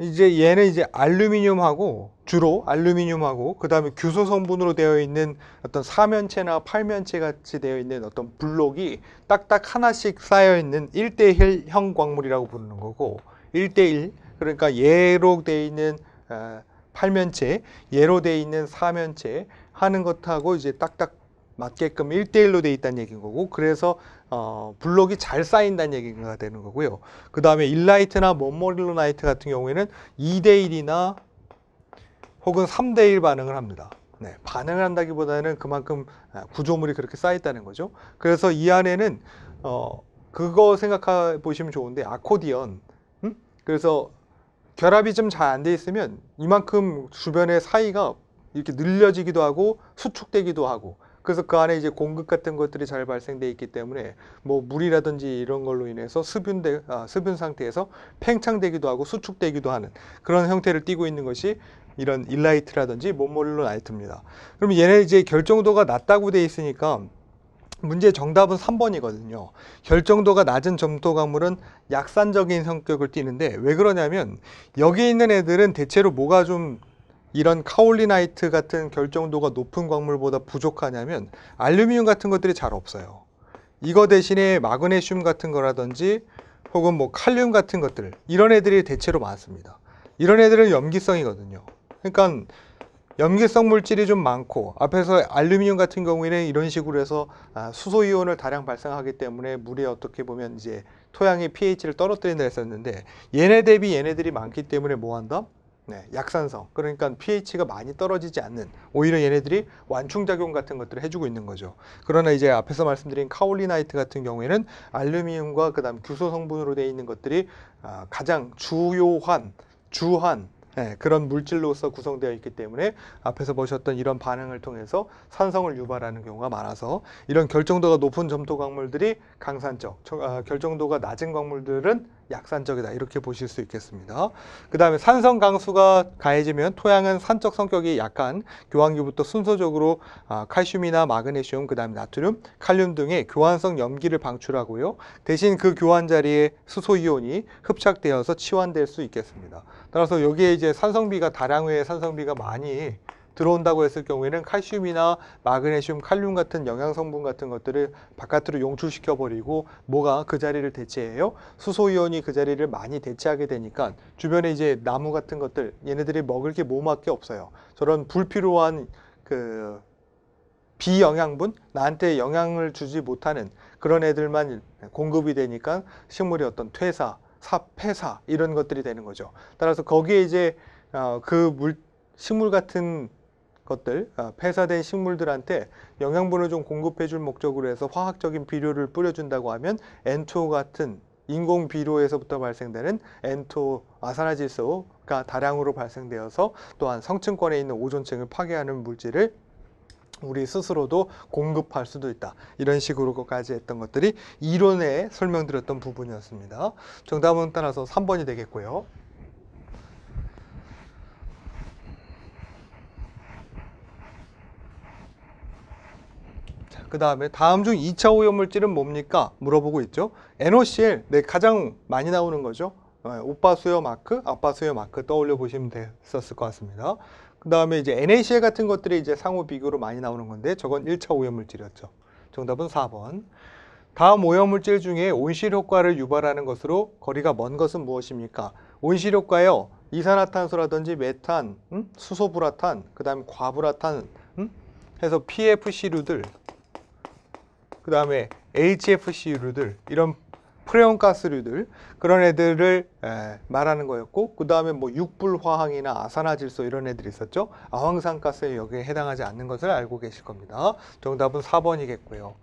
이제 얘는 이제 알루미늄하고 주로 알루미늄하고 그 다음에 규소 성분으로 되어 있는 어떤 사면체나 팔면체 같이 되어 있는 어떤 블록이 딱딱 하나씩 쌓여 있는 1대1형 광물이라고 부르는 거고 1대1 그러니까 얘로 되어 있는 어, 팔면체, 얘로 되어 있는 사면체 하는 것하고 이제 딱딱 맞게끔 1대1로 되어 있다는 얘기인 거고 그래서 어, 블록이 잘 쌓인다는 얘기가 되는 거고요. 그 다음에 일라이트나 몬모릴로나이트 같은 경우에는 2대1이나 혹은 3대1 반응을 합니다. 네, 반응을 한다기보다는 그만큼 아, 구조물이 그렇게 쌓였다는 거죠. 그래서 이 안에는 어, 그거 생각해 보시면 좋은데 아코디언. 음? 그래서 결합이 좀 잘 안 돼 있으면 이만큼 주변의 사이가 이렇게 늘려지기도 하고 수축되기도 하고 그래서 그 안에 이제 공급 같은 것들이 잘 발생돼 있기 때문에 뭐 물이라든지 이런 걸로 인해서 수분대 아, 수분 상태에서 팽창되기도 하고 수축되기도 하는 그런 형태를 띠고 있는 것이 이런 일라이트라든지 몬몰로나이트입니다. 그럼 얘네 이제 결정도가 낮다고 돼 있으니까 문제 정답은 3번이거든요. 결정도가 낮은 점토 강물은 약산적인 성격을 띠는데 왜 그러냐면 여기 있는 애들은 대체로 뭐가 좀 이런 카올리나이트 같은 결정도가 높은 광물보다 부족하냐면 알루미늄 같은 것들이 잘 없어요. 이거 대신에 마그네슘 같은 거라든지 혹은 뭐 칼륨 같은 것들 이런 애들이 대체로 많습니다. 이런 애들은 염기성이거든요. 그러니까 염기성 물질이 좀 많고 앞에서 알루미늄 같은 경우에는 이런 식으로 해서 아, 수소 이온을 다량 발생하기 때문에 물에 어떻게 보면 이제 토양의 pH를 떨어뜨린다 했었는데 얘네 대비 얘네들이 많기 때문에 뭐 한다? 네, 약산성. 그러니까 pH가 많이 떨어지지 않는 오히려 얘네들이 완충 작용 같은 것들을 해주고 있는 거죠. 그러나 이제 앞에서 말씀드린 카올리나이트 같은 경우에는 알루미늄과 그다음 규소 성분으로 되어 있는 것들이 아, 가장 주요한 주한 예, 그런 물질로서 구성되어 있기 때문에 앞에서 보셨던 이런 반응을 통해서 산성을 유발하는 경우가 많아서 이런 결정도가 높은 점토 광물들이 강산적, 저- 아, 결정도가 낮은 광물들은 약산적이다 이렇게 보실 수 있겠습니다. 그 다음에 산성 강수가 가해지면 토양은 산적 성격이 약한 교환기부터 순서적으로 아, 칼슘이나 마그네슘, 그 다음에 나트륨, 칼륨 등의 교환성 염기를 방출하고요. 대신 그 교환 자리에 수소 이온이 흡착되어서 치환될 수 있겠습니다. 따라서 여기에 이제 산성비가 다량의 산성비가 많이 들어온다고 했을 경우에는 칼슘이나 마그네슘, 칼륨 같은 영양 성분 같은 것들을 바깥으로 용출시켜 버리고 뭐가 그 자리를 대체해요? 수소 이온이 그 자리를 많이 대체하게 되니까 주변에 이제 나무 같은 것들 얘네들이 먹을 게 뭐밖에 없어요. 저런 불필요한 그 비영양분 나한테 영향을 주지 못하는 그런 애들만 공급이 되니까 식물의 어떤 퇴사, 사, 폐사 이런 것들이 되는 거죠. 따라서 거기에 이제 어, 그 물 식물 같은 것들 어, 폐사된 식물들한테 영양분을 좀 공급해 줄 목적으로 해서 화학적인 비료를 뿌려준다고 하면 N2O 같은 인공 비료에서부터 발생되는 N2O 아산화질소가 다량으로 발생되어서 또한 성층권에 있는 오존층을 파괴하는 물질을 우리 스스로도 공급할 수도 있다. 이런 식으로까지 했던 것들이 이론에 설명드렸던 부분이었습니다. 정답은 따라서 3번이 되겠고요. 그 다음에 다음 중 2차 오염물질은 뭡니까? 물어보고 있죠. NOCl, 네, 가장 많이 나오는 거죠. 어, 오빠 수요 마크, 아빠 수요 마크 떠올려 보시면 됐었을 것 같습니다. 그 다음에 이제 NaCl 같은 것들이 이제 상호 비교로 많이 나오는 건데 저건 1차 오염물질이었죠. 정답은 4번. 다음 오염물질 중에 온실 효과를 유발하는 것으로 거리가 먼 것은 무엇입니까? 온실 효과요. 이산화탄소라든지 메탄, 음? 수소불화탄, 그 다음에 과불화탄 음? 해서 PFC류들 그 다음에 HFC류들 이런 프레온 가스류들 그런 애들을 에, 말하는 거였고 그 다음에 뭐 육불화항이나 아산화질소 이런 애들이 있었죠. 아황산가스에 여기에 해당하지 않는 것을 알고 계실 겁니다. 정답은 4번이겠고요